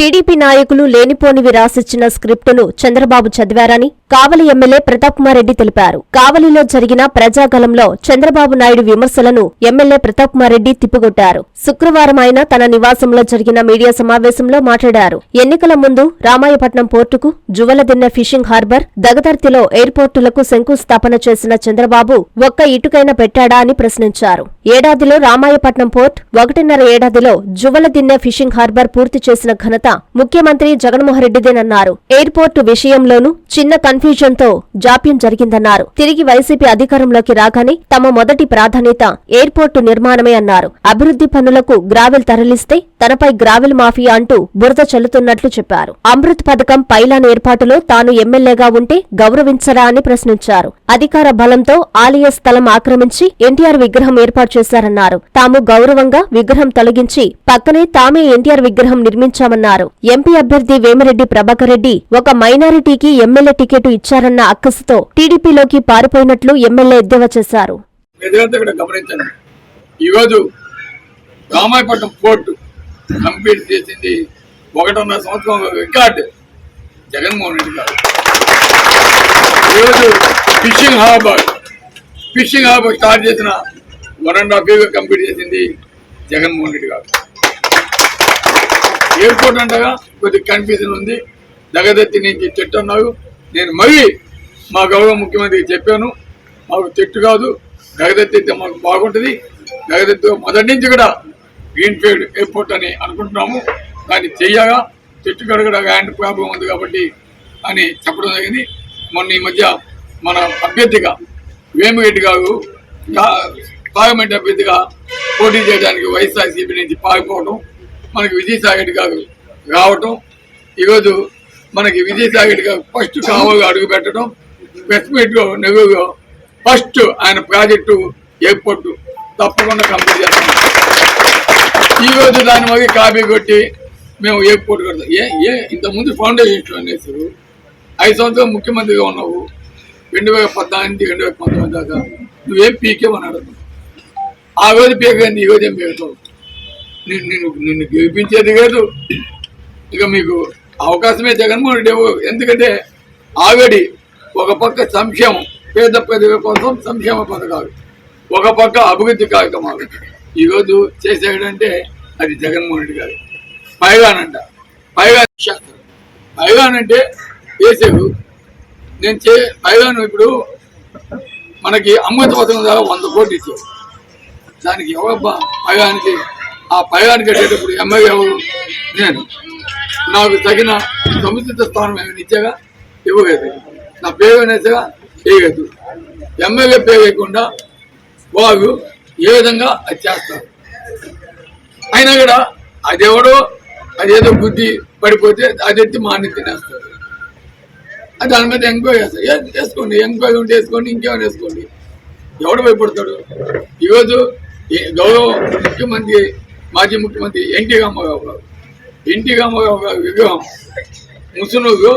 TDP నాయకులు లేనిపోనివి రాసిచ్చిన స్క్రిప్టును చంద్రబాబు చదివారని కావలి ఎమ్మెల్యే ప్రతాప్ కుమార్ రెడ్డి తెలిపారు. కావలిలో జరిగిన ప్రజాగలంలో చంద్రబాబు నాయుడు విమర్శలను ఎమ్మెల్యే ప్రతాప్ కుమార్ రెడ్డి తిప్పికొట్టారు. శుక్రవారం ఆయన తన నివాసంలో జరిగిన మీడియా సమావేశంలో మాట్లాడారు. ఎన్నికల ముందు రామాయపట్నం పోర్టుకు జువలదిన్న ఫిషింగ్ హార్బర్ దగదర్తిలో ఎయిర్పోర్టులకు శంకుస్థాపన చేసిన చంద్రబాబు ఒక్క ఇటుకైనా పెట్టాడా అని ప్రశ్నించారు. ఏడాదిలో రామాయపట్నం పోర్ట్ ఒకటిన్నర ఏడాదిలో జువలదిన్నె ఫిషింగ్ హార్బర్ పూర్తి చేసిన ఘనత ముఖ్యమంత్రి జగన్మోహన్ రెడ్డిదేనన్నారు. ఎయిర్పోర్టు విషయంలోనూ చిన్న కన్ఫ్యూజన్తో జాప్యం జరిగిందన్నారు. తిరిగి వైసీపీ అధికారంలోకి రాగానే తమ మొదటి ప్రాధాన్యత ఎయిర్పోర్టు నిర్మాణమే అన్నారు. అభివృద్ధి పనులకు గ్రావెల్ తరలిస్తే తనపై గ్రావెల్ మాఫియా అంటూ బురద చల్లుతున్నట్లు చెప్పారు. అమృత్ పథకం పైలాన్ ఏర్పాటులో తాను ఎమ్మెల్యేగా ఉంటే గౌరవించరా అని ప్రశ్నించారు. అధికార బలంతో ఆలయ స్థలం ఆక్రమించి ఎన్టీఆర్ విగ్రహం ఏర్పాటు చేశారన్నారు. తాము గౌరవంగా విగ్రహం తొలగించి పక్కనే తామే ఎన్టీఆర్ విగ్రహం నిర్మించామన్నారు. ఎంపీ అభ్యర్థి వేమిరెడ్డి ప్రభాకర్ రెడ్డి ఒక మైనారిటీకి ఎమ్మెల్యే టికెట్ ఇచ్చారన్న అక్కసుతో టీడీపీలోకి పారిపోయినట్లు ఎమ్మెల్యే ఎద్దేవా చేశారు. ఎదురంతా గమనించండి. ఈరోజు రామాయపట్నం పోర్టు కంప్లీట్ చేసింది ఒకటిన్నర సంవత్సరం రికార్డు జగన్మోహన్ రెడ్డి గారు. ఈరోజు fishing harbour fishing harbour start చేసిన one and half year complete చేసింది జగన్మోహన్ రెడ్డి గారు. ఎయిర్పోర్ట్ అంటగా కొద్దిగా కన్ఫ్యూజన్ ఉంది. జగదత్తి నుంచి చెట్టు అన్నారు. నేను మరీ మా గౌరవ ముఖ్యమంత్రికి చెప్పాను మాకు చెట్టు కాదు గగదెత్తితే మాకు బాగుంటుంది గగదెత్తు మొదటి నుంచి కూడా గ్రీన్ ఫీల్డ్ ఎయిర్పోర్ట్ అని అనుకుంటున్నాము. దాన్ని చెయ్యగా చెట్టు కడగడా హ్యాండ్ ప్రాబ్లం ఉంది కాబట్టి అని చెప్పడం జరిగింది. మొన్న ఈ మధ్య మన అభ్యర్థిగా వేమిరెడ్డి గారు పార్లమెంట్ అభ్యర్థిగా పోటీ చేయడానికి వైఎస్ఆర్సీపీ నుంచి పారిపోవడం మనకి విజయసాయి రెడ్డి గారు రావటం ఈరోజు మనకి విజయసాగర్గా ఫస్ట్ కావుగా అడుగు పెట్టడం వెస్ట్మీట్లో మీట్లో ఫస్ట్ ఆయన ప్రాజెక్టు ఎయిర్పోర్ట్ తప్పకుండా కంప్లీట్ చేస్తాం. ఈ దాని మరి కాపీ కొట్టి మేము ఎయిర్పోర్ట్ కడతాం. ఏ ఏ ఇంతకుముందు ఫౌండేషన్ అనేసారు ఐదు సంవత్సరాలు ముఖ్యమంత్రిగా ఉన్నావు. రెండు వేల పద్నాలుగు రెండు వేల పంతొమ్మిది దాకా నువ్వేం పీకేమని అడుగుతావు ఆ రోజు పీకేంది ఈ రోజు ఏం పీకుతావు నిన్ను నిన్ను నిన్ను గెలిపించేది లేదు ఇక మీకు అవకాశమే జగన్మోహన్ రెడ్డి ఎందుకంటే ఆల్రెడీ ఒక పక్క సంక్షేమం పేద ప్రజల కోసం సంక్షేమ పథకాలు ఒక పక్క అభివృద్ధి కార్యక్రమాలు. ఈరోజు చేసేటంటే అది జగన్మోహన్ రెడ్డి గారు. పైగానంట పైగా శాస్త్రం పైగానంటే చేసేడు నేను చే పైగాను ఇప్పుడు మనకి అమృత పథకం ద్వారా వంద కోట్లు ఇచ్చారు. దానికి ఎవరబ్బా పైగానికి ఆ పైగానికి కట్టేటప్పుడు ఎమ్మెల్యే ఎవరు? నేను. నాకు తగిన సముచిత స్థానం ఏమైనా ఇచ్చాగా ఇవ్వలేదు. నా పేరు అనేసాగా వేయలేదు ఎమ్మెల్యే పేరు వేయకుండా వారు ఏ విధంగా అది చేస్తారు? అయినా కూడా అదెవడో అదేదో బుద్ధి పడిపోతే అది ఎత్తి మాని తినేస్తారు. దాని మీద ఎంక్వైరీ చేస్తారు. చేసుకోండి? ఎంక్వైరీ ఉంటే వేసుకోండి ఇంకేమైనా వేసుకోండి. ఎవడు భయపడతాడు? ఈరోజు గౌరవ ముఖ్యమంత్రి మాజీ ముఖ్యమంత్రి ఎన్టీ రామారావు గారు ఇంటిగా రామారావు విగ్రహం. ముసునూరు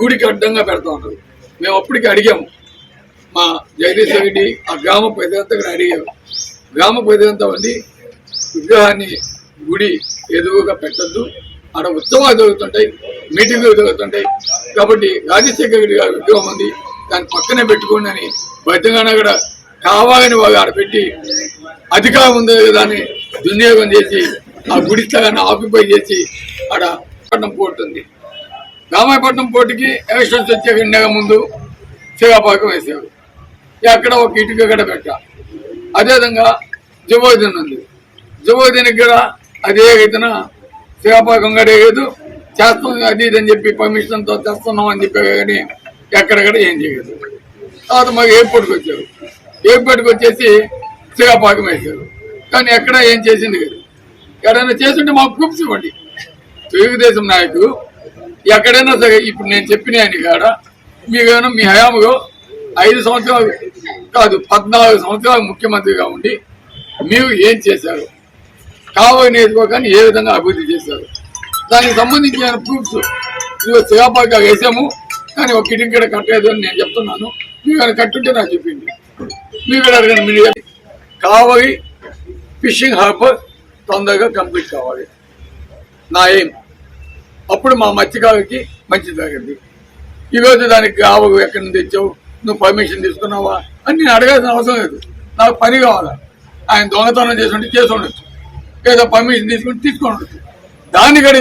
గుడికి అడ్డంగా పెడతా ఉన్నారు మేము అప్పటికి అడిగాము మా జగదీశ్వర రెడ్డి ఆ గ్రామ పెద్దంతగా అడిగాము గ్రామ పెద్దంతా ఉంది విగ్రహాన్ని గుడి ఎదురుగా పెట్టద్దు. ఆడ ఉత్సవాలు జరుగుతుంటాయి మీటింగ్లు జరుగుతుంటాయి. కాబట్టి రాజశేఖర రెడ్డి గారి విగ్రహం ఉంది. దాన్ని పక్కనే పెట్టుకోండి అని బతిగాన కూడా కావాలని వాళ్ళు ఆడ పెట్టి అధికారం ఉంది కదా అని దుర్వినియోగం చేసి ఆ గుడి స్థలాన్ని ఆక్యుపై చేసి ఆడ పట్నం పోర్ట్ ఉంది. రామాయపట్నం పోర్టుకి ఎలక్షన్స్ వచ్చే నెల ముందు శివాపాకం వేసారు అక్కడ ఒక ఇటుక కూడా పెట్ట. అదేవిధంగా జుబోదిన్ ఉంది. జుబోదినికి కూడా అదే రీతిన శివాపాకం కూడా వేయదు చేస్తాం అది ఇది అని చెప్పి పర్మిషన్తో తెస్తున్నాం అని చెప్పి కానీ ఎక్కడ కూడా ఏం చేయలేదు. తర్వాత మాకు ఎయిర్పోర్ట్కి వచ్చారు. ఎయిర్పోర్ట్కి వచ్చేసి శివాపాకం వేశారు కానీ ఎక్కడ ఏం చేసింది లేదు. ఎక్కడైనా చేస్తుంటే మాకు ప్రూఫ్స్ ఇవ్వండి తెలుగుదేశం నాయకుడు ఎక్కడైనా సరే ఇప్పుడు నేను చెప్పిన ఆయన కాడ మీకేమైనా మీ హయాములో ఐదు సంవత్సరాలు కాదు పద్నాలుగు సంవత్సరాలు ముఖ్యమంత్రిగా ఉండి మీరు ఏం చేశారు? కావలి నియోజకవర్గాన్ని ఏ విధంగా అభివృద్ధి చేశారు? దానికి సంబంధించిన ప్రూఫ్స్ ఇదిగో శిలాపాగా వేసాము కానీ ఒక కిటికీ కూడా కట్టలేదు అని నేను చెప్తున్నాను. మీరు కానీ కట్టుంటే నాకు చెప్పింది. మీరు కూడా అడగండి మీరు కావలి ఫిషింగ్ హార్బర్ తొందరగా కంప్లీట్ కావాలి. నా ఏం అప్పుడు మా మత్స్యకారుకి మంచి జరిగింది. ఈరోజు దానికి ఆవు ఎక్కడి నుంచి తెచ్చావు? నువ్వు పర్మిషన్ తీసుకున్నావా? అని నేను అడగాల్సిన అవసరం లేదు. నాకు పని కావాలా? ఆయన దొంగతనం చేసి ఉంటే చేసి ఉండొచ్చు. ఏదో పర్మిషన్ తీసుకుని తీసుకొని ఉండొచ్చు. దాన్ని కూడా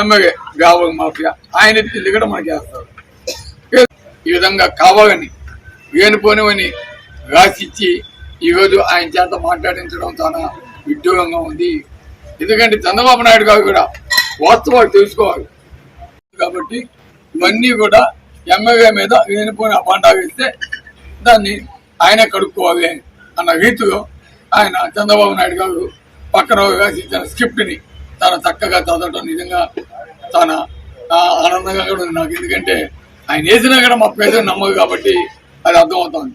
ఎమ్మెల్యే గావ మాఫియా ఆయన ఎత్తి కూడా మనకి వేస్తారు ఈ విధంగా కావాలని వేణుపోనివని రాసిచ్చి ఈరోజు ఆయన చేత మాట్లాడించడం చాలా విడ్డూరంగా ఉంది. ఎందుకంటే చంద్రబాబు నాయుడు గారు కూడా వాస్తవాలు తెలుసుకోవాలి. కాబట్టి ఇవన్నీ కూడా ఎమ్మెల్యే మీద లేనిపోయిన అపాండా వేస్తే దాన్ని ఆయనే కడుక్కోవాలి అన్న రీతిలో ఆయన చంద్రబాబు నాయుడు గారు పక్కన రాసిచ్చిన స్క్రిప్ట్ని చాలా చక్కగా చదవడం నిజంగా చాలా ఆనందంగా కూడా ఉంది నాకు. ఎందుకంటే ఆయన వేసినా కూడా మా ప్రజలు నమ్మదు కాబట్టి అది అర్థమవుతుంది.